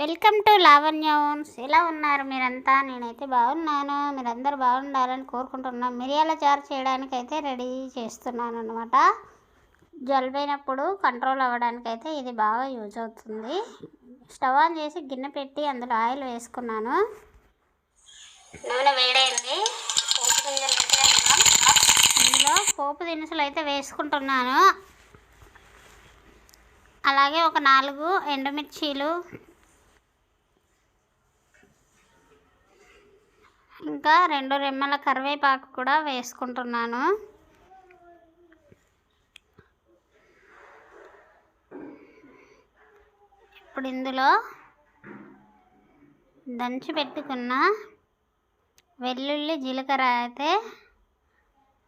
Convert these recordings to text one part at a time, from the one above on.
Welcome to లావణ్యోన్స్ ఎలా ఉన్నారు మీరంతా? నేనైతే బాగున్నాను. మీరందరూ బాగుండాలని కోరుకుంటున్నాను మిరియాల చారు చేయడానికి అయితే రెడీ చేస్తున్నాను అనమాట జలుబైనప్పుడు కంట్రోల్ అవ్వడానికి అయితే ఇది బాగా యూజ్ అవుతుంది. స్టవ్ ఆన్ చేసి గిన్నె పెట్టి అందులో ఆయిల్ వేసుకున్నాను. నూనె వేడైంది. ఇందులో పోపు దినుసులు అయితే వేసుకుంటున్నాను. అలాగే ఒక నాలుగు ఎండుమిర్చీలు ఇంకా రెండు రెమ్మల కరివేపాకు కూడా వేసుకుంటున్నాను. ఇప్పుడు ఇందులో దంచి పెట్టుకున్న వెల్లుల్లి జీలకర్ర అయితే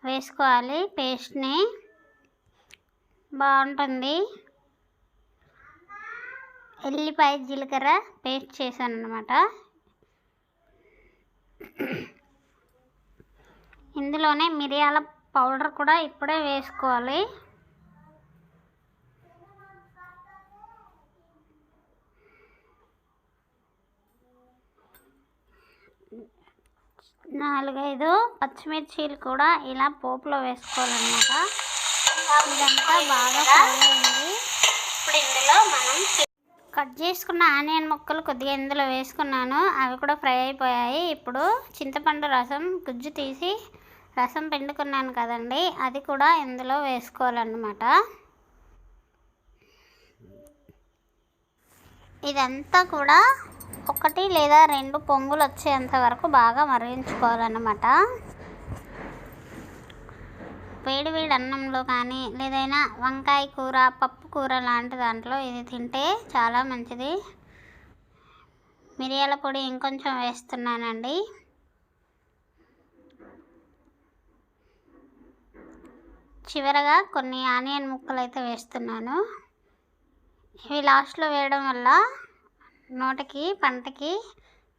వేసుకోవాలి. పేస్ట్ని బాగుంటుంది. ఎల్లిపాయ జీలకర్ర పేస్ట్ చేశాను అనమాట ఇందులోనే మిరియాల పౌడర్ కూడా ఇప్పుడే వేసుకోవాలి. నాలుగైదు పచ్చిమిర్చీలు కూడా ఇలా పోపులో వేసుకోవాలన్నమాట. ఇదంతా బాగా ఫ్రై అయింది ఇప్పుడు ఇందులో మనం కట్ చేసుకున్న ఆనియన్ ముక్కలు కొద్దిగా ఇందులో వేసుకున్నాను. అవి కూడా ఫ్రై అయిపోయాయి. ఇప్పుడు చింతపండు రసం గుజ్జు తీసి రసం పిండుకున్నాను కదండి. అది కూడా ఇందులో వేసుకోవాలన్నమాట. ఇదంతా కూడా ఒకటి లేదా రెండు పొంగులు వచ్చేంత వరకు బాగా మరిగించుకోవాలన్నమాట. వేడి వేడి అన్నంలో కానీ లేదైనా వంకాయ కూర పప్పు కూర లాంటి దాంట్లో ఇది తింటే చాలా మంచిది. మిరియాల పొడి ఇంకొంచెం వేస్తున్నానండి. చివరగా కొన్ని ఆనియన్ ముక్కలు అయితే వేస్తున్నాను. ఇవి లాస్ట్లో వేయడం వల్ల నోటికి పంటకి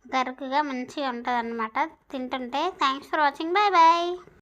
గరుకుగా మంచిగా ఉంటుంది అన్నమాట తింటుంటే thanks for watching. Bye bye.